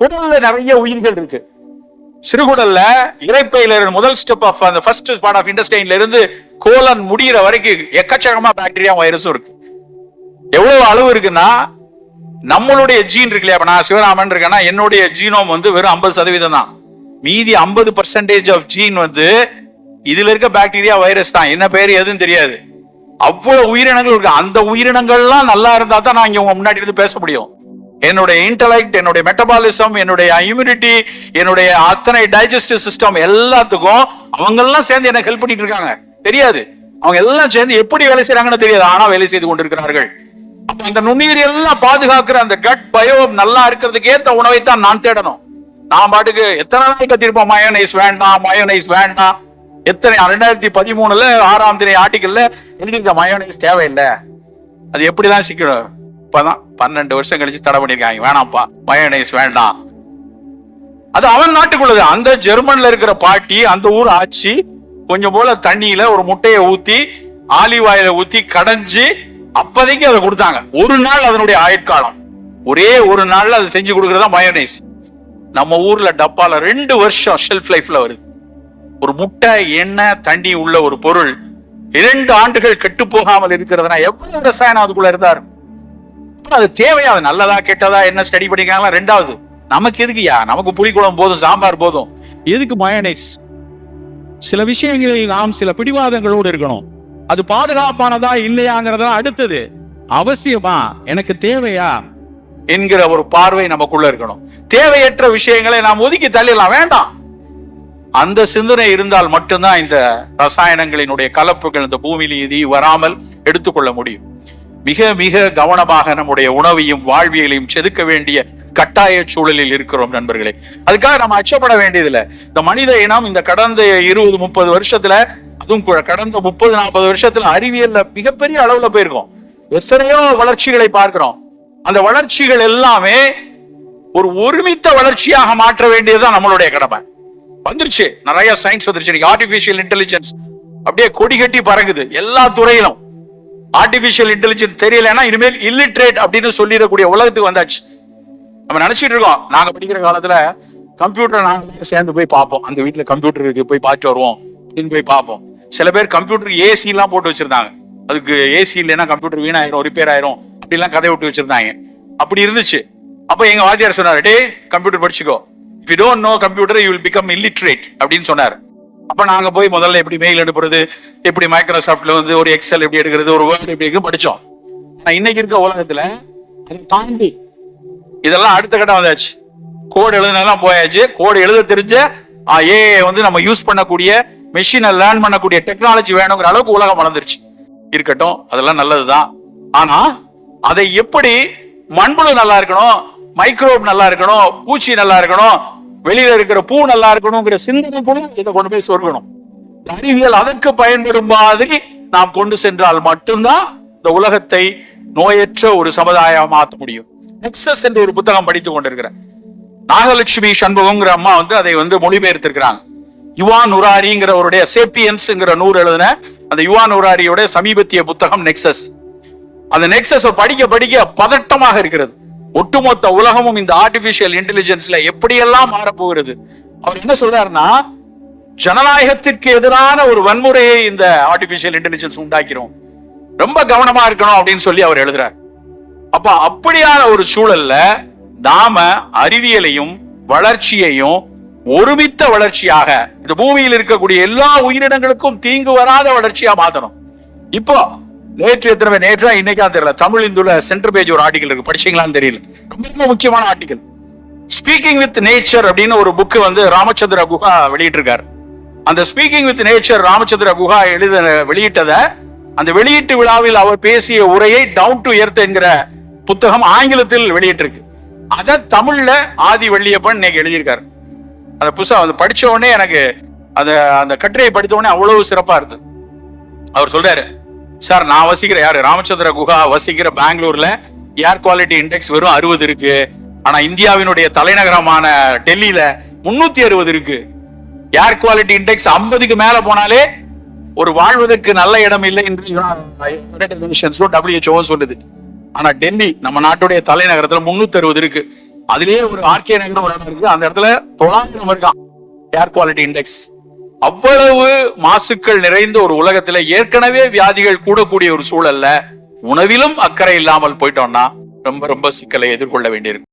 குடல்ல நிறைய உயிர்கள் இருக்கு. சிறுகுடல்ல இறைப்பையில இருந்து முதல் ஸ்டெப் ஆஃப் அந்த ஃபர்ஸ்ட் பார்ட் ஆஃப் இண்டஸ்டைன்ல இருந்து கோலன் முடியிற வரைக்கும் எக்கச்சக்கமா பாக்டீரியா வைரஸும் இருக்கு. எவ்வளவு அளவு இருக்குன்னா நம்மளுடைய ஜீன் இருக்கு இல்லையா? நான் சிவராமன் இருக்கேன்னா என்னுடைய ஜீனோம் வந்து வெறும் ஐம்பது சதவீதம் தான். மீதி ஐம்பது பர்சன்டேஜ் ஆஃப் ஜீன் வந்து இதுல இருக்க பாக்டீரியா வைரஸ் தான். என்ன பேர் எதுவும் தெரியாது. அவ்வளவு உயிரினங்கள் இருக்கு. அந்த உயிரினங்கள்லாம் நல்லா இருந்தா தான் நான் இங்க உங்க முன்னாடி இருந்து பேச முடியும். என்னுடைய இன்டலெக்ட் என்னுடைய மெட்டபாலிசம் என்னுடைய இம்யூனிட்டி என்னுடைய அத்தனை டைஜஸ்டிவ் சிஸ்டம் எல்லாத்துக்கும் அவங்க எல்லாம் சேர்ந்து எனக்கு ஹெல்ப் பண்ணிட்டு இருக்காங்க. தெரியாது. அவங்க எல்லாம் சேர்ந்து எப்படி வேலை செய்யறாங்கன்னு தெரியாது. ஆனா வேலை செய்து கொண்டிருக்கிறார்கள். அப்ப அந்த நுண்ணுயிர் எல்லாம் பாதுகாக்கிற அந்த கட் பயோ நல்லா இருக்கிறதுக்கு ஏத்த உணவை தான் நான் தேடணும். நான் பாட்டுக்கு எத்தனை நாள் கத்திருப்போம்? மயோனைஸ் வேண்டாம் மயோனைஸ் வேண்டாம். எத்தனை ரெண்டாயிரத்தி பதிமூணுல ஆறாம் திணை ஆர்டிக்கல்ல எழுதியிருக்க மயோனைஸ் தேவையில்லை. அது எப்படிதான் சிக்கணும் இப்பதான். பன்னெண்டு வருஷம் கழிச்சு தடை பண்ணிருக்காங்க. வேணாம்ப்பா. மயோனைஸ் வேண்டாம். அது அவன் நாட்டுக்குள்ளது. அந்த ஜெர்மன்ல இருக்கிற பாட்டி அந்த ஊர் ஆட்சி கொஞ்சம் போல தண்ணியில ஒரு முட்டையை ஊத்தி ஆலிவ் ஆயில ஊத்தி கடைஞ்சு அப்போதைக்கு அதை கொடுத்தாங்க. ஒரு நாள் அதனுடைய ஆயுட்காலம். ஒரே ஒரு நாள்ல அதை செஞ்சு கொடுக்கறதா மயோனைஸ் நம்ம ஊர்ல டப்பால ரெண்டு வருஷம் ஷெல்ஃப் லைஃப்ல வருது. ஒரு முட்டை எண்ணெய் தண்ணி உள்ள ஒரு பொருள் இரண்டு ஆண்டுகள் கெட்டு போகாமல் இருக்கிறதுனா எவ்வளவு ரசாயனம் அதுக்குள்ள இருந்தாரு? அது தேவையா? அது நல்லதா கெட்டதா? என்ன ஸ்டடி பண்ணிருக்காங்களா ரெண்டாவது நமக்கு எதுக்குயா நமக்கு புளிக்குழம்பு போதும் சாம்பார் போதும். எதுக்கு மயனைஸ் சில விஷயங்களில் நாம் சில பிடிவாதங்களோடு இருக்கணும். அது பாதுகாப்பானதா இல்லையாங்கிறதா அடுத்தது. அவசியமா? எனக்கு தேவையா? என்கிற ஒரு பார்வை நமக்குள்ள இருக்கணும். தேவையற்ற விஷயங்களை நாம் ஒதுக்கி தள்ளிடலாம். வேண்டாம். அந்த சிந்தனை இருந்தால் மட்டும்தான் இந்த ரசாயனங்களினுடைய கலப்புகள் இந்த பூமியில் இது வராமல் எடுத்துக்கொள்ள முடியும். மிக மிக கவனமாக நம்முடைய உணவையும் வாழ்வியலையும் செதுக்க வேண்டிய கட்டாய சூழலில் இருக்கிறோம் நண்பர்களே. அதுக்காக நம்ம அச்சப்பட வேண்டியதில்லை. இந்த மனித இனம் இந்த கடந்த இருபது முப்பது வருஷத்துல அதுவும் கடந்த முப்பது நாற்பது வருஷத்துல அறிவியல்ல மிகப்பெரிய அளவுல போயிருக்கோம். எத்தனையோ வளர்ச்சிகளை பார்க்கிறோம். அந்த வளர்ச்சிகள் எல்லாமே ஒரு ஒருமித்த வளர்ச்சியாக மாற்ற வேண்டியதுதான் நம்மளுடைய கடமை. வந்துருச்சு. நிறைய சயின்ஸ் வந்துருச்சு. ஆர்டிபிஷியல் இன்டெலிஜென்ஸ் அப்படியே கொடி கட்டி பறக்குது எல்லா துறையிலும். ஆர்டிபிஷியல் இன்டெலிஜென்ஸ் தெரியலன்னா இனிமேல் இல்லிட்ரேட் அப்படின்னு சொல்லிடக்கூடிய உலகத்துக்கு வந்தாச்சு. நம்ம நினைச்சிட்டு இருக்கோம். நாங்க படிக்கிற காலத்துல கம்ப்யூட்டர் நாங்க சேர்ந்து போய் பார்ப்போம். அந்த வீட்டுல கம்ப்யூட்டர் இருக்கு. போய் பார்த்து வருவோம். அப்படின்னு போய் பார்ப்போம். சில பேர் கம்ப்யூட்டர் ஏசி எல்லாம் போட்டு வச்சிருந்தாங்க. அதுக்கு ஏசி இல்லைன்னா கம்ப்யூட்டர் வீணாயிரும் ரிப்பேர் ஆயிரும். அப்படிலாம் கதை விட்டு வச்சிருந்தாங்க. அப்படி இருந்துச்சு. அப்ப எங்க வாத்தியார் சொன்னாரு டே computer படிச்சுக்கோ. If you don't know computer you will become illiterate அப்படின்னு சொன்னார். அப்ப நாங்க போய் முதல்ல எப்படி மெயில் அனுப்புறது எப்படி மைக்ரோசாஃப்ட்ல வந்து ஒரு எக்ஸல் எப்படி எடுக்கிறது ஒரு வேர்ட் எப்படி எடுக்கிறது படிச்சோம். இன்னைக்கு இருக்க உலகத்துல தாண்டி இதெல்லாம் அடுத்த கட்டம் வந்தாச்சு. கோடு எழுதுனதெல்லாம் போயாச்சு. கோடு எழுத தெரிஞ்ச ஏ வந்து நம்ம யூஸ் பண்ணக்கூடிய மெஷினை லேர்ன் பண்ணக்கூடிய டெக்னாலஜி வேணுங்கிற அளவுக்கு உலகம் வளர்ந்துருச்சு. இருக்கட்டும் அதெல்லாம் நல்லதுதான். ஆனா அதை எப்படி மண்புழு நல்லா இருக்கணும் மைக்ரோப் நல்லா இருக்கணும் பூச்சி நல்லா இருக்கணும் வெளியில இருக்கிற பூ நல்லா இருக்கணுங்கிற சிந்தனை கூட இதை கொண்டு போய் சொருகணும். அறிவியல் அதற்கு பயன்படும் மாதிரி நாம் கொண்டு சென்றால் மட்டும்தான் இந்த உலகத்தை நோயற்ற ஒரு சமுதாயம் மாற்ற முடியும். நெக்ஸஸ் என்று ஒரு புத்தகம் படித்துக் கொண்டிருக்கிறேன். நாகலட்சுமி சண்முகங்கிற அம்மா வந்து அதை வந்து மொழிபெயர்த்திருக்கிறாங்க. யுவான் உராரிங்கிறவருடைய சேப்பியன்ஸ்ங்கிற நூறு எழுதின அந்த யுவான் உராரியோட சமீபத்திய புத்தகம் நெக்ஸஸ் அந்த நெக்ஸஸ் படிக்க படிக்க பதட்டமாக இருக்கிறது. ஒட்டுமொத்த உலகமும் இந்த ஆர்டிபிஷியல் இன்டெலிஜென்ஸ்ல எப்படியெல்லாம் மாறப்போகிறது? அவர் என்ன சொல்றாருன்னா ஜனநாயகத்திற்கு எதிரான ஒரு வன்முறையை இந்த ஆர்டிபிஷியல் இன்டெலிஜென்ஸ் உண்டாக்கிறோம். ரொம்ப கவனமா இருக்கணும் அப்படின்னு சொல்லி அவர் எழுதுறார். அப்ப அப்படியான ஒரு சூழல்ல நாம அறிவியலையும் வளர்ச்சியையும் ஒருமித்த வளர்ச்சியாக இந்த பூமியில் இருக்கக்கூடிய எல்லா உயிரினங்களுக்கும் தீங்கு வராத வளர்ச்சியா மாத்தணும். இப்போ நேற்று எத்தனை பேர்? நேற்றா இன்னைக்கா தெரியல. தமிழ் இந்துல சென்டர் பேஜ் ஒரு ஆர்டிகல் இருக்கு. படிச்சீங்களான்னு தெரியல. ரொம்ப ரொம்ப முக்கியமான ஆர்டிகல் ஸ்பீக்கிங் வித் நேச்சர் அப்படின்னு ஒரு புக்கு வந்து ராமச்சந்திர குஹா வெளியிட்டிருக்காரு. அந்த speaking with nature Ramachandra Guha எழுத வெளியிட்டதை அந்த வெளியீட்டு விழாவில் அவர் பேசிய உரையை டவுன் டு எர்த் என்கிற புத்தகம் ஆங்கிலத்தில் வெளியிட்டிருக்கு. அதை தமிழ்ல ஆதி வெள்ளியப்பன் இன்னைக்கு எழுதியிருக்காரு. அந்த புதுசா அந்த படிச்ச உடனே எனக்கு அந்த அந்த கட்டுரையை படித்த உடனே அவ்வளவு சிறப்பா இருந்தது. அவர் சொல்றாரு சார் நான் வசிக்கிற யாரு? ராமச்சந்திர குஹா வசிக்கிற பெங்களூர்ல ஏர் குவாலிட்டி இண்டெக்ஸ் வெறும் அறுபது இருக்கு. ஆனா இந்தியாவினுடைய தலைநகரமான டெல்லியில முன்னூத்தி அறுபது இருக்கு. ஏர் குவாலிட்டி இண்டெக்ஸ் ஐம்பதுக்கு மேல போனாலே ஒரு வாழ்வதற்கு நல்ல இடம் இல்லை என்று டபிள்யூஹெச்ஓ சொல்லுது. ஆனா டெல்லி நம்ம நாட்டுடைய தலைநகரத்துல முன்னூத்தி அறுபது இருக்கு. அதுலயே ஒரு ஆர்கே நகரம் ஒரு இடம் இருக்கு. அந்த இடத்துல தொள்ளாயிரம் இருக்கான் ஏர் குவாலிட்டி இண்டெக்ஸ் அவ்வளவு மாசுக்கள் நிறைந்த ஒரு உலகத்துல ஏற்கனவே வியாதிகள் கூடக்கூடிய ஒரு சூழல்ல உணவிலும் அக்கறை இல்லாமல் போயிட்டோம்னா ரொம்ப ரொம்ப சிக்கலை எதிர்கொள்ள வேண்டியிருக்கும்.